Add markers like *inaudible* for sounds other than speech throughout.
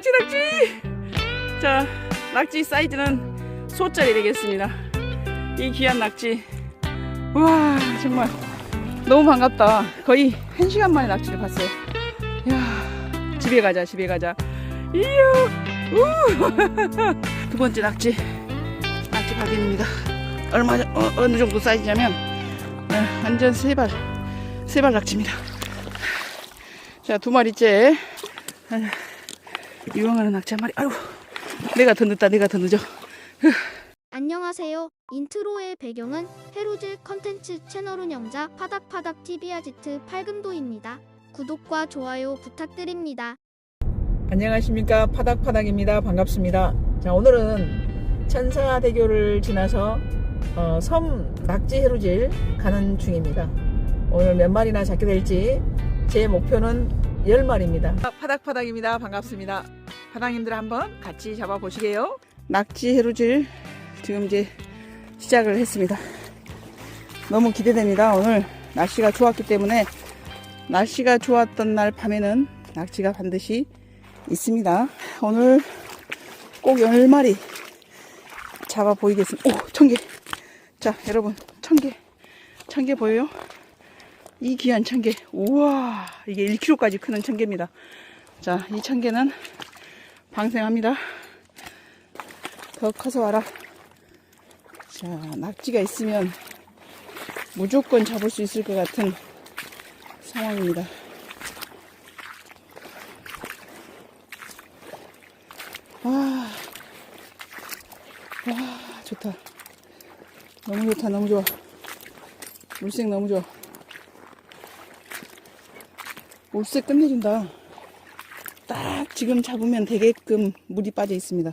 낙지 낙지. 자 낙지 사이즈는 소짜리 되겠습니다. 이 귀한 낙지. 와 정말. 너무 반갑다. 거의 한 시간 만에 낙지를 봤어요. 야 집에 가자 집에 가자. 이야 우. *laughs* 두 번째 낙지. 낙지 발견입니다. 얼마 전- 어, 어느 정도 사이즈냐면 네, 완전 세발 세발 낙지입니다. 자 두 마리째. 아, 유황하는 낙지 한 마리 아이고 내가 더 늦다 내가 더 늦어. 안녕하세요. 인트로의 배경은 해루질 컨텐츠 채널 운영자 파닥파닥 TV 아지트 팔금도입니다. 구독과 좋아요 부탁드립니다. 안녕하십니까. 파닥파닥입니다. 반갑습니다. 자 오늘은 천사대교를 지나서 어, 섬 낙지 해루질 가는 중입니다. 오늘 몇 마리나 잡게 될지 제 목표는 10마리입니다. 파닥파닥입니다. 반갑습니다 파닥님들 한번 같이 잡아 보시게요 낙지 해루질 지금 이제 시작을 했습니다. 너무 기대됩니다. 오늘 날씨가 좋았기 때문에 날씨가 좋았던 날 밤에는 낙지가 반드시 있습니다. 오늘 꼭 10마리 잡아 보이겠습니다. 오, 청개. 자, 여러분, 청개. 청개 보여요? 이 귀한 청개. 우와, 이게 1kg까지 크는 청개입니다. 자, 이 청개는 방생합니다. 더 커서 와라. 자, 낙지가 있으면 무조건 잡을 수 있을 것 같은 상황입니다. 와, 와, 좋다. 너무 좋다, 너무 좋아. 물색 너무 좋아. 물색 끝내준다. 딱 지금 잡으면 되게끔 물이 빠져 있습니다.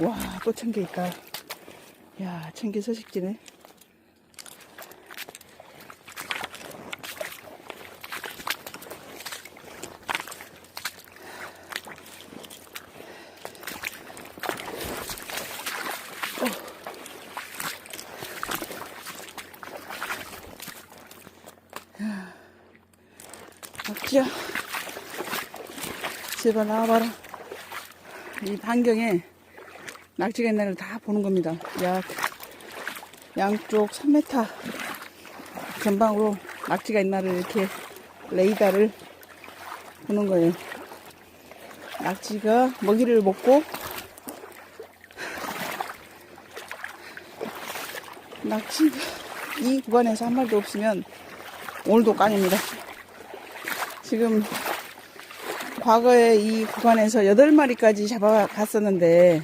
와, 또 청개 있다. 야, 청개 서식지네. 어. 야, 낙지야. 제발 나와봐라. 이 반경에 있나를 다 보는 겁니다. 약 양쪽 3m 전방으로 있나를 이렇게 레이더를 보는 거예요. 낙지가 먹이를 먹고 낙지가 이 구간에서 한 마리도 없으면 오늘도 깡입니다. 지금 과거에 이 구간에서 8마리까지 잡아갔었는데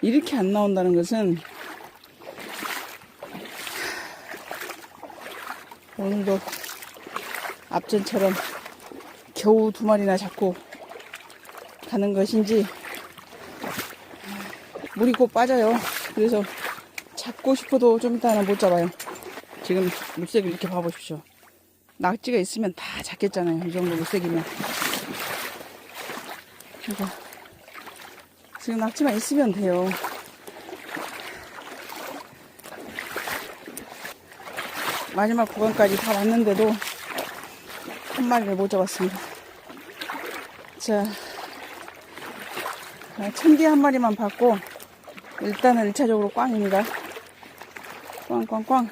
이렇게 안 나온다는 것은 오늘도 앞전처럼 겨우 두 마리나 잡고 가는 것인지 물이 곧 빠져요. 그래서 잡고 싶어도 좀 이따는 못 잡아요. 지금 물색을 이렇게 봐보십시오. 낙지가 있으면 다 잡겠잖아요. 이 정도 물색이면. 그러니까 지금 낙지만 있으면 돼요. 마지막 구간까지 다 왔는데도 한 마리를 못 잡았습니다. 자, 천 개 한 마리만 받고 일단은 1차적으로 꽝입니다. 꽝꽝꽝.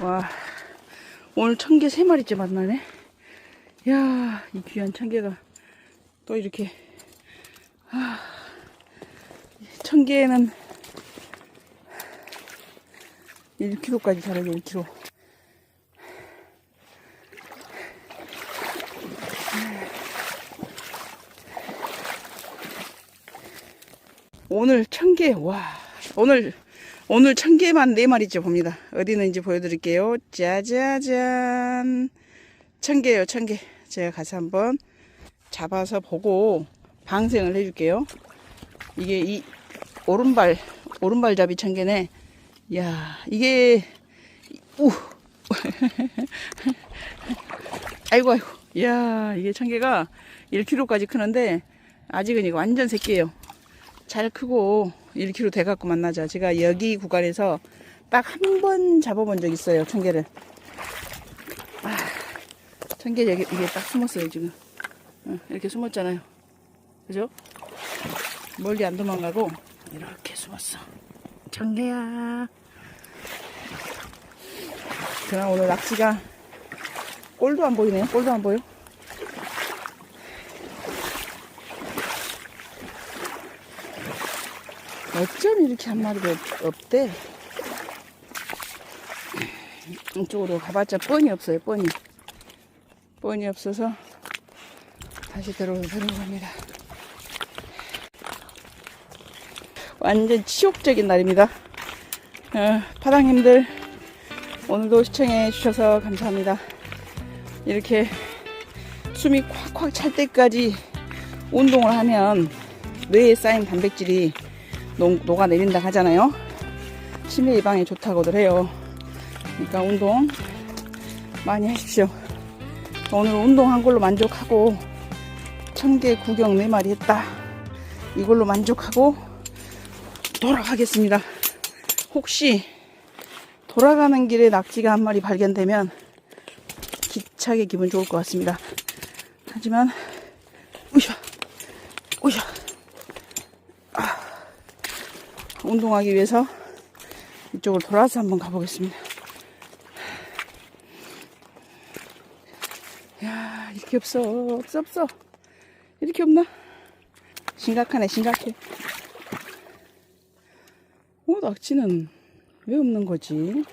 와, 오늘 청개 세 마리째 만나네. 야, 이 귀한 청개가 또 이렇게 아, 청개는 1kg까지 자라죠, 1kg. 오늘 청개, 와, 오늘 오늘 천 개만 네 마리째 봅니다. 어디 있는지 보여드릴게요. 짜자잔. 천 개요, 천 개. 제가 가서 한번 잡아서 보고 방생을 해줄게요. 이게 이 오른발, 오른발 잡이 천 개네. 야 이게, 우. *laughs* 아이고, 아이고. 야 이게 천 개가 1kg까지 크는데 아직은 이거 완전 새끼예요. 잘 크고 1kg 돼갖고 만나자. 제가 여기 구간에서 딱 한 번 잡아본 적 있어요, 청개를. 아, 청개 여기, 이게 딱 숨었어요, 지금. 어, 이렇게 숨었잖아요. 그죠? 멀리 안 도망가고, 이렇게 숨었어. 청개야. 그럼 오늘 낙지가 꼴도 안 보이네요. 꼴도 안 보여. 어쩜 이렇게 한 마리가 없- 없대? 이쪽으로 가봤자 뻔히 없어요, 뻔히. 뻔히 없어서 다시 들어, 들어갑니다. 완전 치욕적인 날입니다. 어, 파당님들, 오늘도 시청해 주셔서 감사합니다. 이렇게 숨이 콱콱 찰 때까지 운동을 하면 뇌에 쌓인 단백질이 녹, 녹아내린다 하잖아요. 치매 예방에 좋다고들 해요. 그러니까 운동 많이 하십시오. 오늘 운동한 걸로 만족하고 청개 구경 네 마리 했다. 이걸로 만족하고 돌아가겠습니다. 혹시 돌아가는 길에 낙지가 한 마리 발견되면 기차게 기분 좋을 것 같습니다. 하지만 우샤 우샤 운동하기 위해서 이쪽으로 돌아서 한번 가보겠습니다. 야, 이렇게 없어. 없어, 없어. 이렇게 없나? 심각하네, 심각해. 어, 낙지는 왜 없는 거지?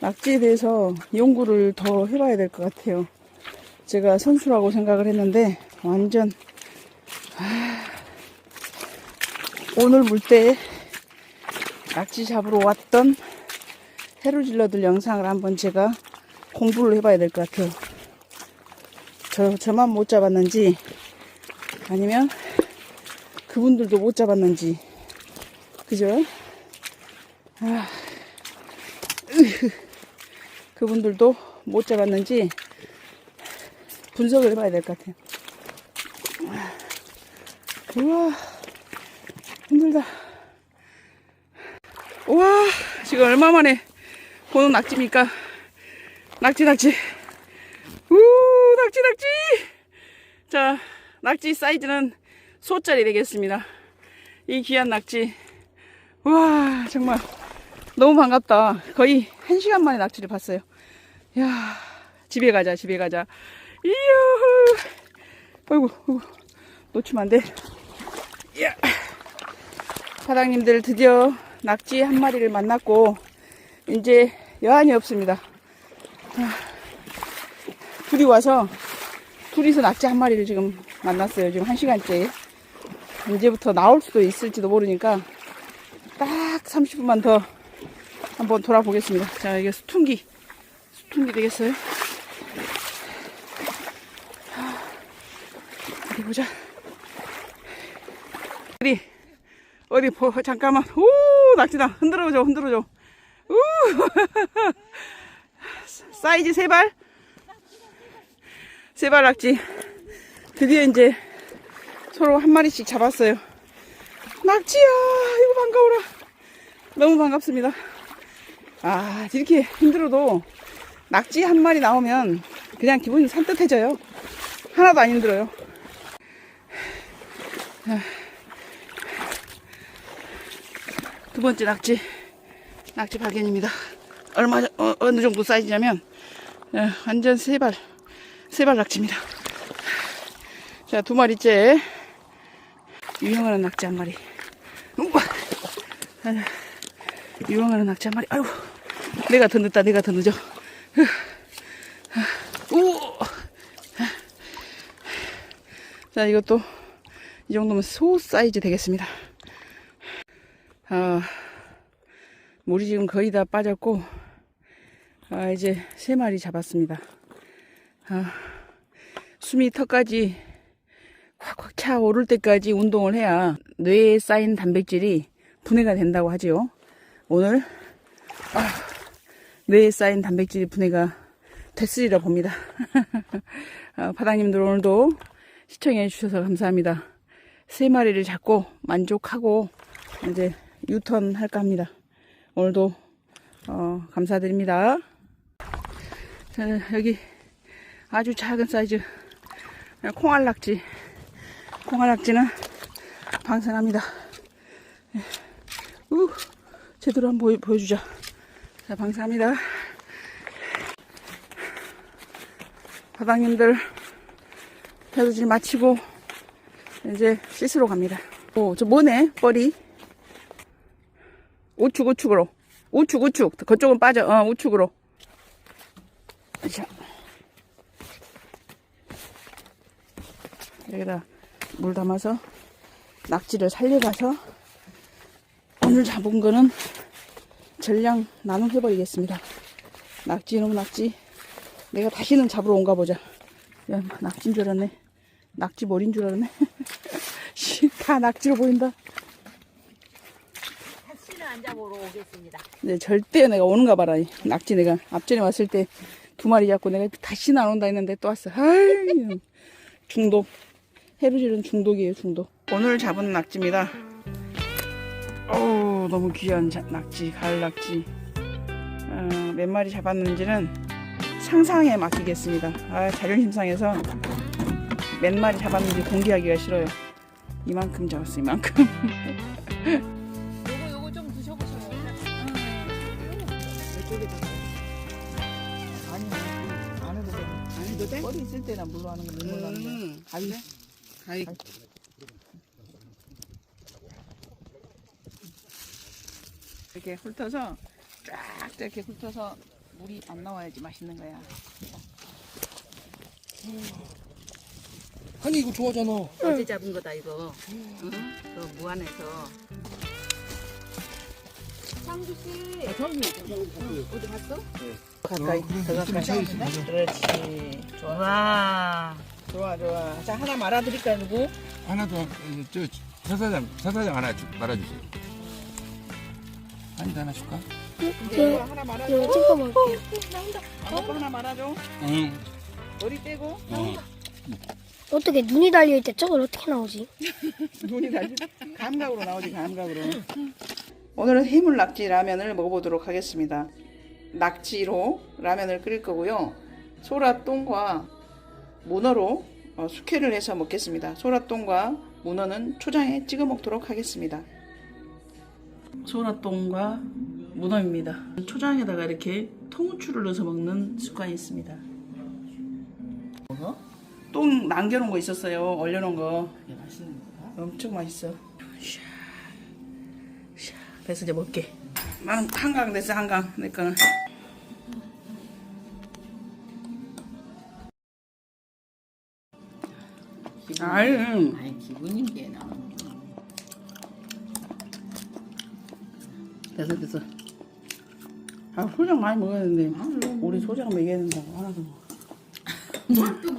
낙지에 대해서 연구를 더 해봐야 될 것 같아요. 제가 선수라고 생각을 했는데, 완전, 오늘 물때 낙지 잡으러 왔던 해루질러들 영상을 한번 제가 공부를 해봐야 될 것 같아요. 저, 저만 못 잡았는지 아니면 그분들도 못 잡았는지 그죠? 아. 그분들도 못 잡았는지 분석을 해봐야 될 것 같아요. 우와. 힘들다. 와, 지금 얼마 만에 보는 낙지입니까? 낙지, 낙지. 우, 낙지, 낙지. 자, 낙지 사이즈는 소짜리 되겠습니다. 이 귀한 낙지. 와, 정말 너무 반갑다. 거의 한 시간 만에 낙지를 봤어요. 야, 집에 가자, 집에 가자. 어이구, 어이구, 놓치면 안 돼. 야. 사장님들 드디어 낙지 한 마리를 만났고 이제 여한이 없습니다. 아, 둘이 와서 둘이서 낙지 한 마리를 지금 만났어요. 지금 한 시간째. 이제부터 나올 수도 있을지도 모르니까 딱 30분만 더 한번 돌아보겠습니다. 자, 이게 수퉁기. 수퉁기 되겠어요? 아, 어디 보자. 어디? 어디 보 잠깐만. 오 낙지다 흔들어줘 흔들어줘. 우. *laughs* 사이즈 세발? 세발 낙지 드디어 이제 서로 한 마리씩 잡았어요. 낙지야 이거 반가워라. 너무 반갑습니다. 아 이렇게 힘들어도 낙지 한 마리 나오면 그냥 기분이 산뜻해져요. 하나도 안 힘들어요 두 번째 낙지 낙지 발견입니다. 얼마 전- 어, 어느 정도 사이즈냐면 예, 완전 세발 세발 낙지입니다. 자 두 마리째 유행하는 낙지 한 마리. 우와. 아, 유행하는 낙지 한 마리. 아이고 내가 더 늦다 내가 더 늦어. 우. 자 이것도 이 정도면 소 사이즈 되겠습니다. 아, 물이 지금 거의 다 빠졌고, 아, 이제 세 마리 잡았습니다. 아, 숨이 턱까지 콱콱 차 오를 때까지 운동을 해야 뇌에 쌓인 단백질이 분해가 된다고 하지요. 오늘, 아, 뇌에 쌓인 단백질이 분해가 됐으리라 봅니다. *laughs* 아, 바다님들 오늘도 시청해 주셔서 감사합니다. 세 마리를 잡고 만족하고 이제 유턴 할까 합니다. 오늘도 어, 감사드립니다. 자, 여기 아주 작은 사이즈 콩알낙지. 콩알낙지는 방생합니다. 예. 우, 제대로 한번 보여, 보여주자. 자, 방생합니다. 바닥님들 배도질 마치고 이제 씻으러 갑니다. 오, 저 뭐네? 뻘이. 우측, 우측으로. 우측, 우측. 그쪽은 빠져. 어, 우측으로. 자. 여기다 물 담아서 낙지를 살려가서 오늘 잡은 거는 전량 나눔해 버리겠습니다. 낙지, 이놈 낙지. 내가 다시는 잡으러 온가 보자. 야, 낙지인 줄 알았네. 낙지 머리인 줄 알았네. *laughs* 씨, 다 낙지로 보인다. 안 잡으러 오겠습니다. 네, 절대 내가 오는가 봐라. 이 낙지 내가 앞전에 왔을 때 두 마리 잡고 내가 다시는 안 온다 했는데 또 왔어. 아이, 중독. 해루질은 중독이에요, 중독. 오늘 잡은 낙지입니다. 어우, 너무 귀한 자- 낙지, 가을 낙지. 어, 몇 마리 잡았는지는 상상에 맡기겠습니다. 아, 자존심 상해서 몇 마리 잡았는지 공개하기가 싫어요. 이만큼 잡았어, 이만큼. *laughs* 때나 물로 하는 거 물로 하는 거. 음, 가위. 가위. 이렇게 훑어서 쫙 이렇게 훑어서 물이 안 나와야지 맛있는 거야. 아니 이거 좋아하잖아. 어제 잡은 거다 이거. 응? 그 무안에서. 상주 씨. 어디 갔어? 가까이. 더 가까이. 그렇지. 좋아. 와. 좋아 좋아. 자 하나 말아드릴까요 누구? 하나 더, 어, 저, 사사장, 사사장 하나 주, 말아주세요. 한입 하나 줄까? 네. 하나 말아줘. 이거 찍어 먹을게요. 아빠 거 하나 말아줘. 응. 머리 떼고. 어. 어떻게 눈이 달려 있대? 저걸 어떻게 나오지? *laughs* 눈이 달리 감각으로 나오지 감각으로 오늘은 해물 낙지 라면을 먹어보도록 하겠습니다 낙지로 라면을 끓일 거고요. 소라똥과 문어로 어, 숙회를 해서 먹겠습니다. 소라똥과 문어는 초장에 찍어 먹도록 하겠습니다. 소라똥과 문어입니다. 초장에다가 이렇게 통후추를 넣어서 먹는 습관이 있습니다. 똥 남겨놓은 거 있었어요. 얼려놓은 거. 엄청 맛있어. 샤, 샤. 됐어 이제 먹게. 한강 됐어 한강. 내 거는. 아유, 아니 기분인 게 나. 됐어 됐어. 아 소장 많이 먹었는데 우리 소장 먹여야 된다고 하나도 먹어.